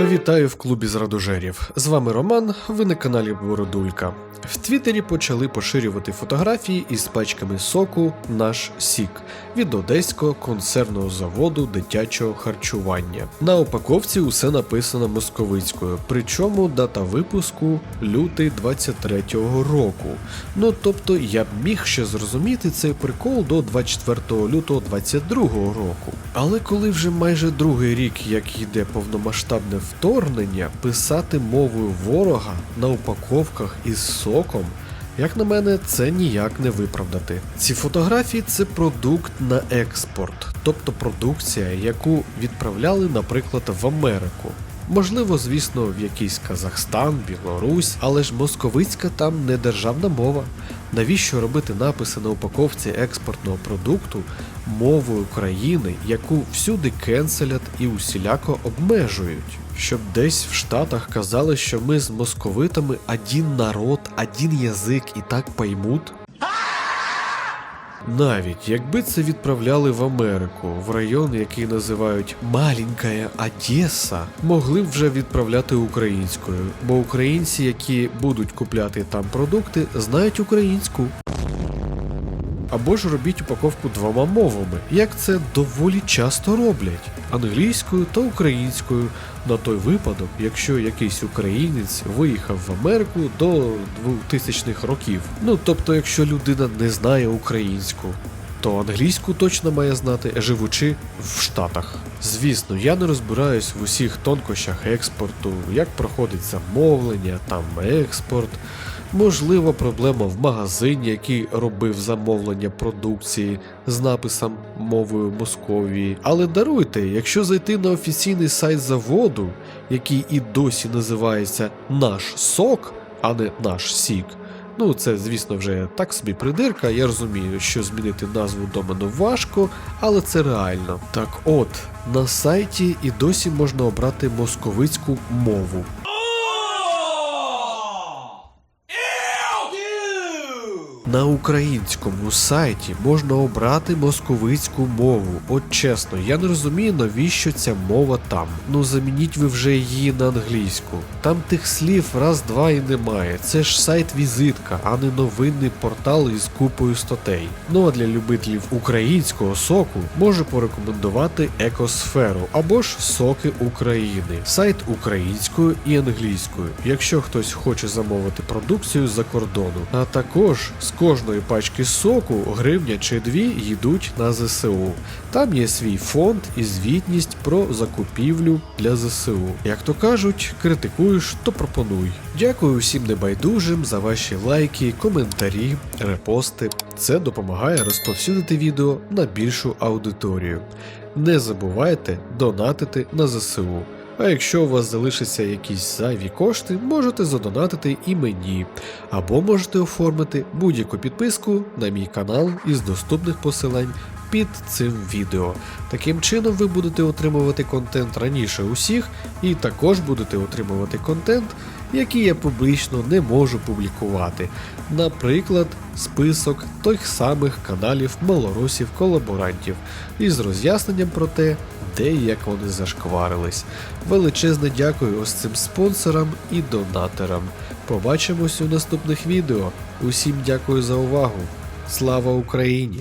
Вітаю в клубі зрадожерів. З вами Роман, ви на каналі Бородулька. В Твіттері почали поширювати фотографії із пачками соку Наш Сік від одеського консервного заводу дитячого харчування. На упаковці усе написано московицькою, причому дата випуску лютий 23-го року. Ну тобто я б міг ще зрозуміти цей прикол до 24 лютого 22-го року. Але коли вже майже другий рік, як йде повномасштабне вторгнення, писати мовою ворога на упаковках із соком. Як на мене, це ніяк не виправдати. Ці фотографії це продукт на експорт, тобто продукція, яку відправляли, наприклад, в Америку. Можливо, звісно, в якийсь Казахстан, Білорусь, але ж московицька там не державна мова. Навіщо робити написи на упаковці експортного продукту мовою країни, яку всюди кенселять і усіляко обмежують? Щоб десь в Штатах казали, що ми з московитами один народ, один язик і так поймуть? Навіть якби це відправляли в Америку, в район, який називають Маленькая Одеса, могли б вже відправляти українською, бо українці, які будуть купляти там продукти, знають українську. Або ж робіть упаковку двома мовами, як це доволі часто роблять англійською та українською, на той випадок, якщо якийсь українець виїхав в Америку до 2000-х років. Ну тобто, якщо людина не знає українську, то англійську точно має знати, живучи в Штатах. Звісно, я не розбираюсь в усіх тонкощах експорту, як проходить замовлення, там експорт. Можливо, проблема в магазині, який робив замовлення продукції з написом мовою Московії. Але даруйте, якщо зайти на офіційний сайт заводу, який і досі називається Наш Сок, а не наш Сік. Ну, це, звісно, вже так собі придирка. Я розумію, що змінити назву домену важко, але це реально. Так от, на сайті і досі можна обрати московицьку мову. На українському сайті можна обрати московицьку мову. От чесно, я не розумію, навіщо ця мова там. Ну замініть ви вже її на англійську. Там тих слів раз-два і немає. Це ж сайт-візитка, а не новинний портал із купою статей. Ну а для любителів українського соку можу порекомендувати екосферу або ж соки України. Сайт українською і англійською, якщо хтось хоче замовити продукцію з-за кордону. А також з кожної пачки соку гривня чи дві йдуть на ЗСУ. Там є свій фонд і звітність про закупівлю для ЗСУ. Як то кажуть, критикуєш, то пропонуй. Дякую всім небайдужим за ваші лайки, коментарі, репости. Це допомагає розповсюдити відео на більшу аудиторію. Не забувайте донатити на ЗСУ. А якщо у вас залишаться якісь зайві кошти, можете задонатити і мені, або можете оформити будь-яку підписку на мій канал із доступних посилань під цим відео. Таким чином ви будете отримувати контент раніше усіх, і також будете отримувати контент, який я публічно не можу публікувати. Наприклад, список тих самих каналів малорусів-колаборантів із роз'ясненням про те, і як вони зашкварились. Величезне дякую ось цим спонсорам і донаторам. Побачимось у наступних відео. Усім дякую за увагу. Слава Україні!